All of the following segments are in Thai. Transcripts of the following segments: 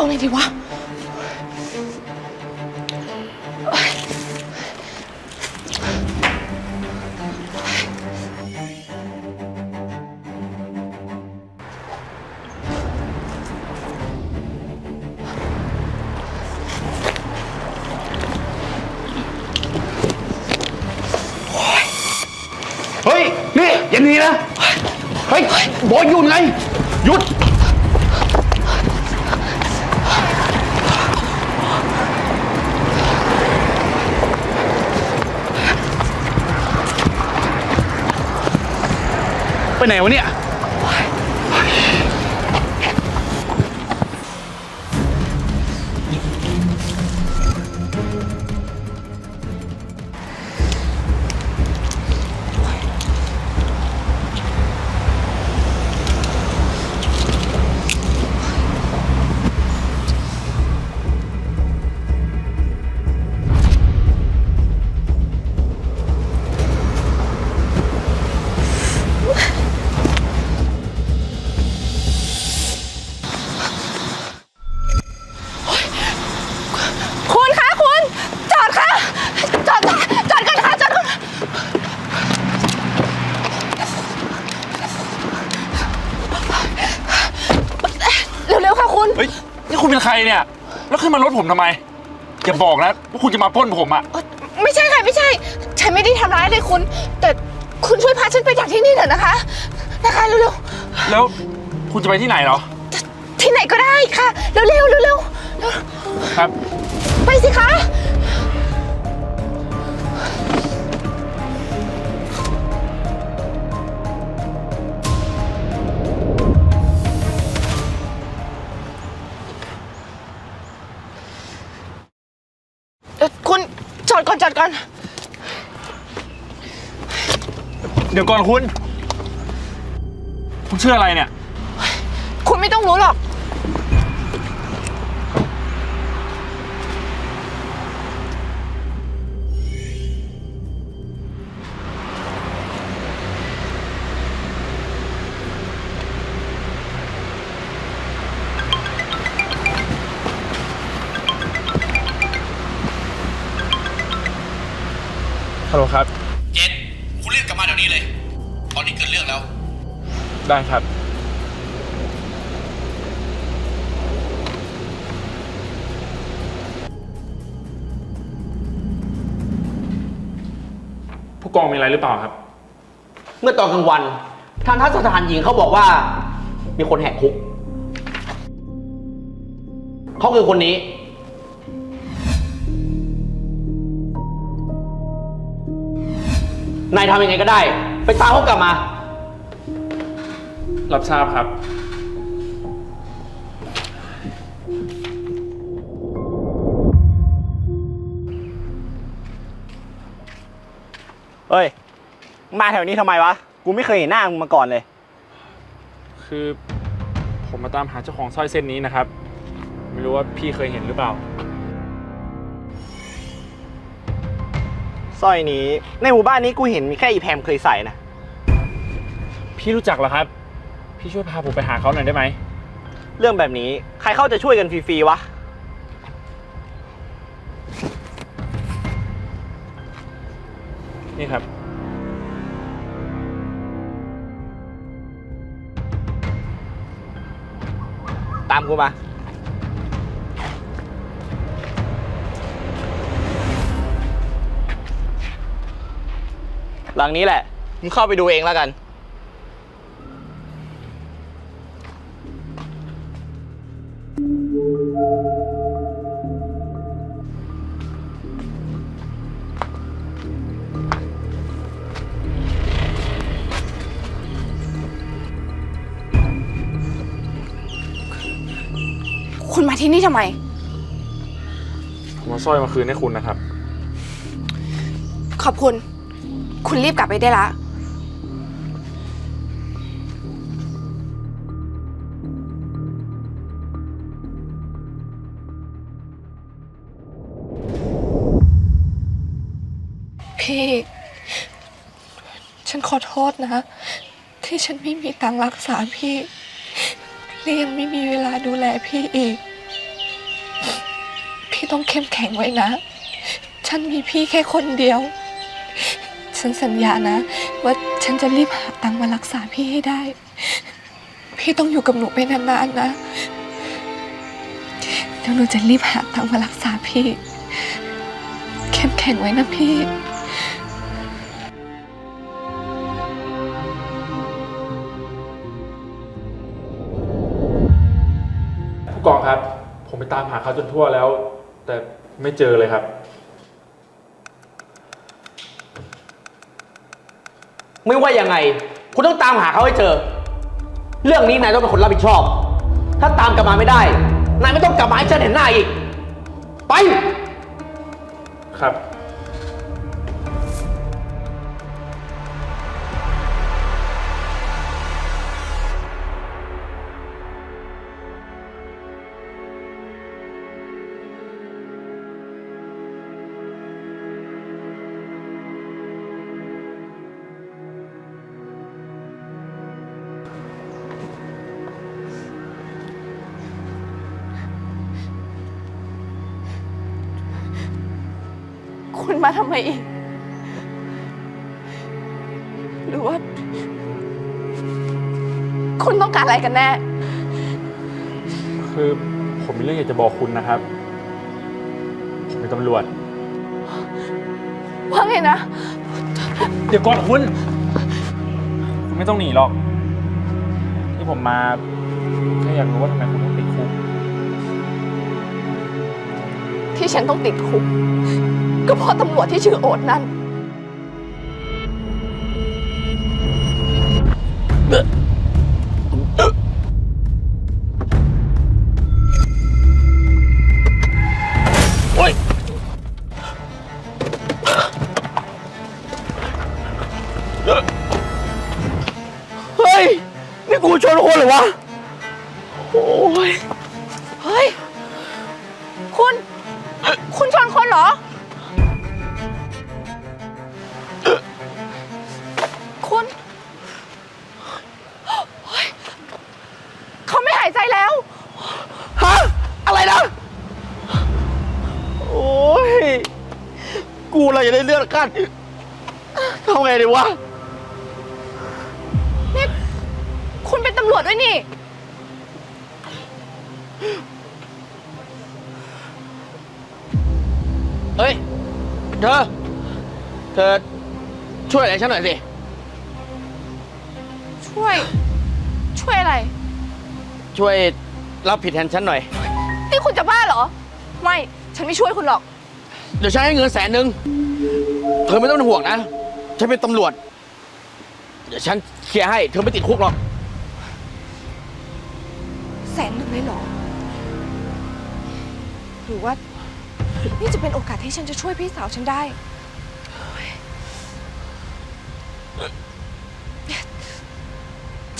เอาไงดีวะ เฮ้ย นี่อย่าหนีนะ เฮ้ย บอยหยุดไง หยุด ไปไหนวะเนี่ย ค่ะคุณ เฮ้ย นี่คุณเป็นใครเนี่ย แล้วขึ้นมารถผมทำไม อย่าบอกนะว่าคุณจะมาปล้นผมอะเอ่อไม่ใช่ค่ะไม่ใช่ ฉันไม่ได้ทำร้ายเลยคุณ แต่คุณช่วยพาฉันไปจากที่นี่เถอะนะคะ นะคะเร็วแล้วคุณจะไปที่ไหนเหรอ ๆที่ไหนก็ได้ค่ะ เร็วๆเร็วๆเร็วครับๆไปสิคะ ดก่อนจอดก่อน เดี๋ยวก่อนคุณ คุณชื่ออะไรเนี่ย คุณไม่ต้องรู้หรอก ฮัลโหลครับ เจนคุณรีบกลับมาเดี๋ยวนี้เลย ตอนนี้เกิดเรื่องแล้ว ได้ครับ ผู้กองมีอะไรหรือเปล่าครับ เมื่อตอนกลางวัน ทางทัศสถานหญิงเขาบอกว่า มีคนแหกคุก เขาคือคนนี้ นายทำยังไงก็ได้ ไปตามเขากลับมา รับทราบครับ เฮ้ยมาแถวนี้ทำไมวะ กูไม่เคยเห็นหน้ามึงมาก่อนเลย คือผมมาตามหาเจ้าของสร้อยเส้นนี้นะครับ ไม่รู้ว่าพี่เคยเห็นหรือเปล่า สร้อยนี้ ในหมู่บ้านนี้กูเห็นมีแค่อีแพมเคยใส่นะ พี่รู้จักเหรอครับ พี่ช่วยพาผมไปหาเขาหน่อยได้ไหม เรื่องแบบนี้ใครเข้าจะช่วยกันฟรีๆวะ นี่ครับ ตามกูมา หลังนี้แหละมึงเข้าไปดูเองแล้วกัน คุณมาที่นี่ทำไม ผมเอาสร้อยมาคืนให้คุณนะครับ ขอบคุณ คุณรีบกลับไปได้ละ พี่ ฉันขอโทษนะ ที่ฉันไม่มีตังรักษาพี่และยังไม่มีเวลาดูแลพี่อีก พี่ต้องเข้มแข็งไว้นะ ฉันมีพี่แค่คนเดียว ฉันสัญญานะ ว่าฉันจะรีบหาตังค์มารักษาพี่ให้ได้ พี่ต้องอยู่กับหนูไปนานๆนะเดี๋ยวหนูจะรีบหาตังค์มารักษาพี่ เข้มแข็งไว้นะพี่ผู้กองครับ ผมไปตามหาเขาจนทั่วแล้ว แต่ไม่เจอเลยครับ ไม่ว่ายังไง คุณต้องตามหาเขาให้เจอ เรื่องนี้นายต้องเป็นคนรับผิดชอบ ถ้าตามกลับมาไม่ได้ นายไม่ต้องกลับมาให้ฉันเห็นหน้าอีก ไป ครับ มาทำไมอีก หรือว่า คุณต้องการอะไรกันแน่ คือผมมีเรื่องอยากจะบอกคุณนะครับ ผมเป็นตำรวจ ว่าไงนะ เดี๋ยวก่อนคุณ คุณไม่ต้องหนีหรอก ที่ผมมาแค่อยากรู้ว่าทำไมคุณต้องติดคุก ที่ฉันต้องติดคุก ก็เพราะตำรวจที่ชื่อโอ๊ตนั่นเฮ้ย นี่กูชนคนเหรือวะ เหรอ คุณเฮ้ยเขาไม่หายใจแล้ว ฮะ อะไรนะ โอ้ย กูอะไรจะได้เลือดกั้นทำไงดีวะนี่คุณเป็นตำรวจด้วยนี่ เฮ้ย เธอ เธอช่วยอะไรฉันหน่อยสิ ช่วย ช่วยอะไร ช่วยรับผิดแทนฉันหน่อย นี่คุณจะบ้าเหรอ ไม่ ฉันไม่ช่วยคุณหรอก เดี๋ยวฉันให้เงินแสนหนึ่งเธอไม่ต้องเป็นห่วงนะ ฉันเป็นตำรวจ เดี๋ยวฉันเคลียร์ให้ เธอไม่ติดคุกหรอก แสนหนึ่งเลยเหรอ หรือว่า นี่จะเป็นโอกาสที่ฉันจะช่วยพี่สาวฉันได้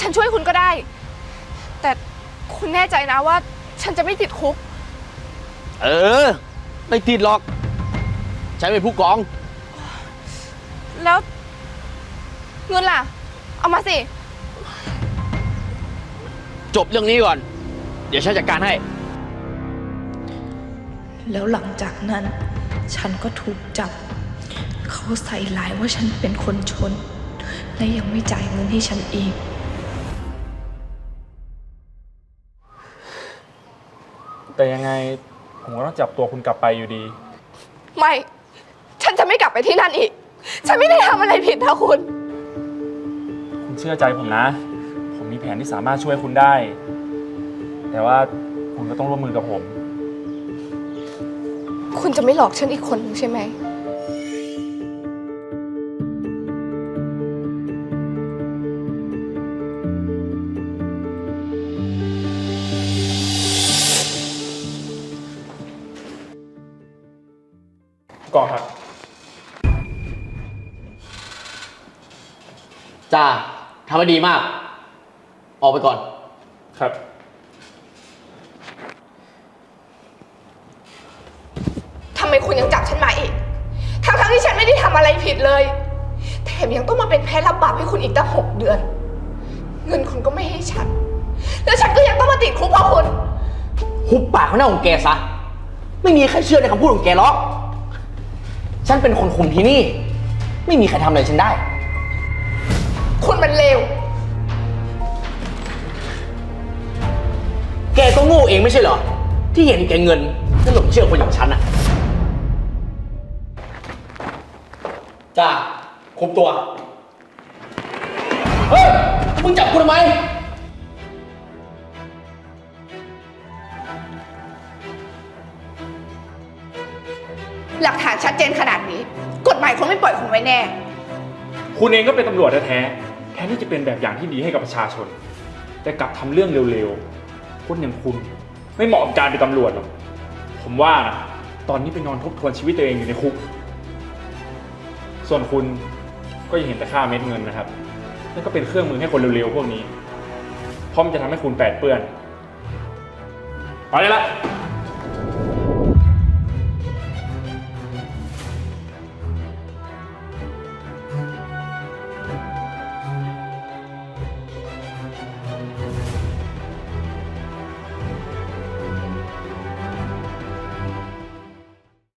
ฉันช่วยคุณก็ได้ แต่คุณแน่ใจนะว่า ฉันจะไม่ติดคุก เออ ไม่ติดหรอกฉันเป็นผู้กอง แล้ว เงินล่ะ เอามาสิ จบเรื่องนี้ก่อน เดี๋ยวฉันจัดการให้ แล้วหลังจากนั้น ฉันก็ถูกจับ เขาใส่ร้ายว่าฉันเป็นคนชน และยังไม่จ่ายเงินให้ฉันอีก แต่ยังไงผมก็ต้องจับตัวคุณกลับไปอยู่ดี ไม่ ฉันจะไม่กลับไปที่นั่นอีก ฉันไม่ได้ทำอะไรผิดนะคุณ คุณเชื่อใจผมนะ ผมมีแผนที่สามารถช่วยคุณได้ แต่ว่าคุณก็ต้องร่วมมือกับผม คุณจะไม่หลอกฉันอีกคนหนึ่งใช่ไหม ก่อนครับ จ้าทำให้ดีมาก ออกไปก่อน ครับ ทำ ไมคุณยังจับฉันมาอีกทั้งทั้งๆที่ฉันไม่ได้ทำอะไรผิดเลย แถมยังต้องมาเป็นแพ้รับบาปให้คุณอีกตั้งหกเดือน เงินคุณก็ไม่ให้ฉัน แล้วฉันก็ยังต้องมาติดคุกเพราะคุณ หุบปากมันหน้าของแกซะ ไม่มีใครเชื่อในคำพูดของแกหรอก ฉันเป็นคนคุมที่นี่ ไม่มีใครทำอะไรฉันได้ คุณมันเลว แกก็โง่เองไม่ใช่เหรอ ที่เห็นแกเงินแล้วหลงเชื่อคนอย่างฉันอะ จ้าคุมตัว เฮ้ย มึงจับกูทำไม หลักฐานชัดเจนขนาดนี้ กฎหมายคงไม่ปล่อยคุณไว้แน่ คุณเองก็เป็นตำรวจแท้ๆแทนที่จะเป็นแบบอย่างที่ดีให้กับประชาชน แต่กลับทำเรื่องเร็วๆคนอย่างคุณไม่เหมาะกับการเป็นตำรวจหรอก ผมว่านะตอนนี้ไปนอนทบทวนชีวิตตัวเองอยู่ในคุก ส่วนคุณก็ยังเห็นแต่ค่าเม็ดเงินนะครับนั่นก็เป็นเครื่องมือให้คนเร็วๆพวกนี้เพราะมันจะทำให้คุณแปดเปื้อน ไปเลยละ